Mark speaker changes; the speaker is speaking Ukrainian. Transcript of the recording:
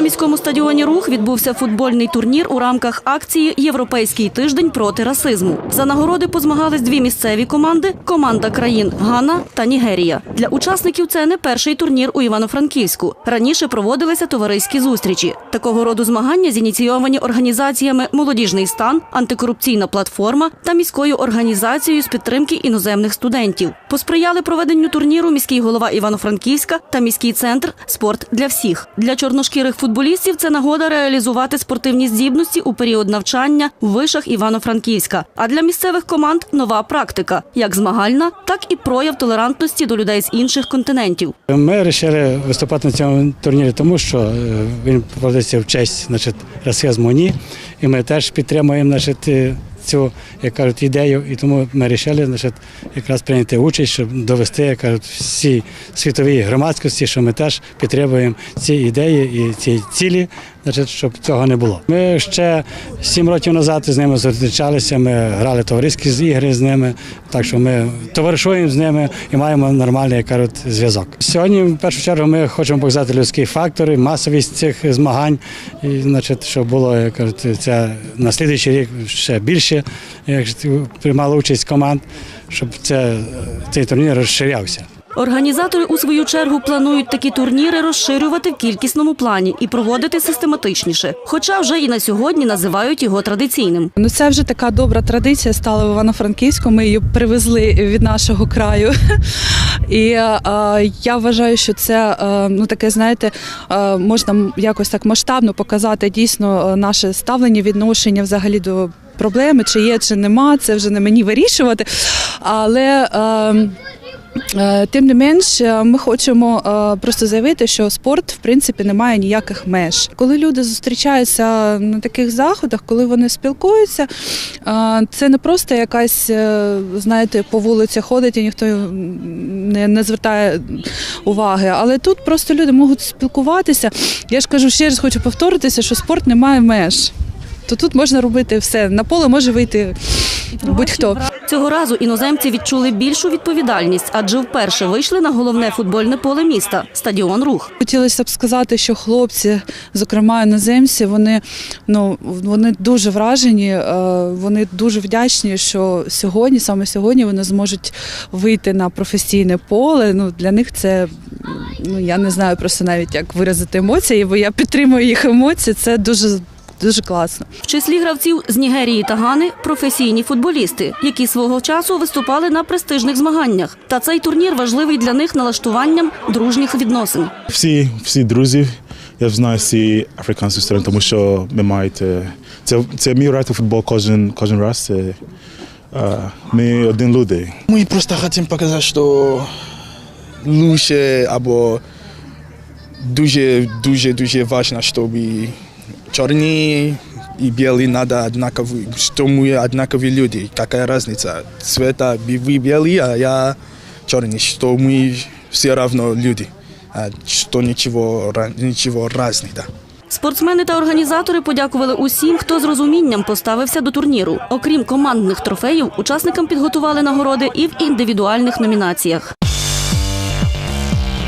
Speaker 1: На міському стадіоні Рух відбувся футбольний турнір у рамках акції Європейський тиждень проти расизму. За нагороди позмагались дві місцеві команди команда країн Гана та Нігерія. Для учасників це не перший турнір у Івано-Франківську. Раніше проводилися товариські зустрічі. Такого роду змагання зініційовані організаціями Молодіжний стан, антикорупційна платформа та міською організацією з підтримки іноземних студентів. Посприяли проведенню турніру міський голова Івано-Франківська та міський центр Спорт для всіх для чорношкірих футболістів. Це нагода реалізувати спортивні здібності у період навчання в вишах Івано-Франківська. А для місцевих команд нова практика, як змагальна, так і прояв толерантності до людей з інших континентів.
Speaker 2: Ми вирішили виступати на цьому турнірі, тому що е, він проводиться в честь значить, расизму ні. І ми теж підтримуємо значить, е, цю як кажуть, ідею. І тому ми вирішили значить, якраз прийняти участь, щоб довести як кажуть, всій світовій громадськості, що ми теж підтримуємо ці ідеї і ці цілі, значить, щоб цього не було. Ми ще сім років назад з ними зустрічалися, ми грали товариські ігри з ними, так що ми товаришуємо з ними і маємо нормальний як кажуть, зв'язок. Сьогодні, в першу чергу, ми хочемо показати людський фактор, і масовість цих змагань, і значить, щоб було як кажуть, це на слідуючий рік ще більше, як приймало участь команд, щоб це, цей турнір розширявся.
Speaker 1: Організатори у свою чергу планують такі турніри розширювати в кількісному плані і проводити систематичніше. Хоча вже і на сьогодні називають його традиційним.
Speaker 3: Ну це вже така добра традиція стала в Івано-Франківську. Ми її привезли від нашого краю. І е, я вважаю, що це е, ну таке, знаєте, е, можна якось так масштабно показати дійсно наше ставлення, відношення взагалі до проблеми, чи є, чи нема. Це вже не мені вирішувати. Але е, Е, Тим не менш, е, ми хочемо е, просто заявити, що спорт в принципі не має ніяких меж. Коли люди зустрічаються на таких заходах, коли вони спілкуються, е, це не просто якась, е, знаєте, по вулиці ходить і ніхто не, не звертає уваги. Але тут просто люди можуть спілкуватися. Я ж кажу, ще раз хочу повторитися, що спорт не має меж. То тут можна робити все. На поле може вийти будь-хто.
Speaker 1: Цього разу іноземці відчули більшу відповідальність, адже вперше вийшли на головне футбольне поле міста стадіон Рух.
Speaker 3: Хотілося б сказати, що хлопці, зокрема іноземці, вони ну вони дуже вражені, е, вони дуже вдячні, що сьогодні, саме сьогодні, вони зможуть вийти на професійне поле. Ну для них це ну я не знаю просто навіть як виразити емоції, бо я підтримую їх емоції. Це дуже дуже класно.
Speaker 1: В числі гравців з Нігерії та Гани професійні футболісти, які свого часу виступали на престижних змаганнях. Та цей турнір важливий для них налаштуванням дружніх відносин.
Speaker 4: Всі, всі друзі, я знаю всі африканські сторони, тому що ми маєте. Це, це мій грати футбол кожен, кожен раз. Це, ми один люди.
Speaker 5: Мы просто хотим показать, что лучше або дуже, дуже, дуже важно, чтобы черные и белые надо одинаковые, что мы одинаковые люди. Какая разница? Цвета вы белый, а я черный, что мы все равно люди. А что ничего, ра- ничего разных, да.
Speaker 1: Спортсмени та організатори подякували усім, хто з розумінням поставився до турніру. Окрім командних трофеїв, учасникам підготували нагороди і в індивідуальних номінаціях.